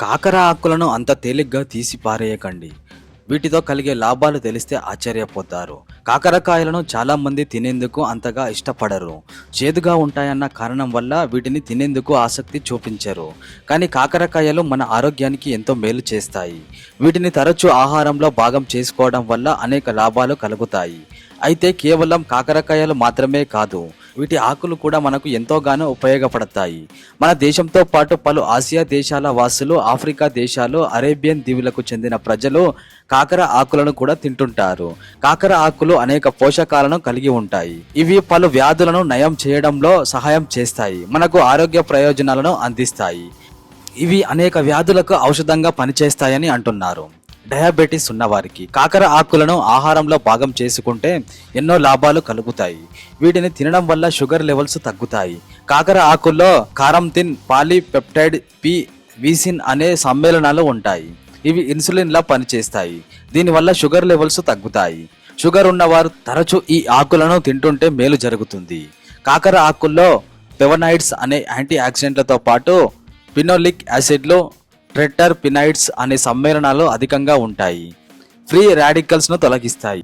కాకర ఆకులను అంత తేలిగ్గా తీసి పారేయకండి వీటితో కలిగే లాభాలు తెలిస్తే ఆశ్చర్యపోతారు. కాకరకాయలను చాలా మంది తినేందుకు అంతగా ఇష్టపడరు. చేదుగా ఉంటాయన్న కారణం వల్ల వీటిని తినేందుకు ఆసక్తి చూపించరు. కానీ కాకరకాయలు మన ఆరోగ్యానికి ఎంతో మేలు చేస్తాయి. వీటిని తరచూ ఆహారంలో భాగం చేసుకోవడం వల్ల అనేక లాభాలు కలుగుతాయి. అయితే కేవలం కాకరకాయలు మాత్రమే కాదు వీటి ఆకులు కూడా మనకు ఎంతోగానో ఉపయోగపడతాయి. మన దేశంతో పాటు పలు ఆసియా దేశాల వాసులు ఆఫ్రికా దేశాలు అరేబియన్ దీవులకు చెందిన ప్రజలు కాకర ఆకులను కూడా తింటుంటారు. కాకర ఆకులు అనేక పోషకాలను కలిగి ఉంటాయి. ఇవి పలు వ్యాధులను నయం చేయడంలో సహాయం చేస్తాయి మనకు ఆరోగ్య ప్రయోజనాలను అందిస్తాయి. ఇవి అనేక వ్యాధులకు ఔషధంగా పనిచేస్తాయని అంటున్నారు. డయాబెటీస్ ఉన్నవారికి కాకర ఆకులను ఆహారంలో భాగం చేసుకుంటే ఎన్నో లాభాలు కలుగుతాయి. వీటిని తినడం వల్ల షుగర్ లెవెల్స్ తగ్గుతాయి. కాకర ఆకుల్లో కారంతిన్ పాలీపెప్టైడ్ పి వీసిన్ అనే సమ్మేళనాలు ఉంటాయి. ఇవి ఇన్సులిన్లా పనిచేస్తాయి. దీనివల్ల షుగర్ లెవెల్స్ తగ్గుతాయి. షుగర్ ఉన్నవారు తరచూ ఈ ఆకులను తింటుంటే మేలు జరుగుతుంది. కాకర ఆకుల్లో పెవనైడ్స్ అనే యాంటీ ఆక్సిడెంట్లతో పాటు పినోలిక్ యాసిడ్లు ట్రెటర్ పినైడ్స్ అనే సమ్మేళనాలు అధికంగా ఉంటాయి. ఫ్రీ రాడికల్స్ను తొలగిస్తాయి.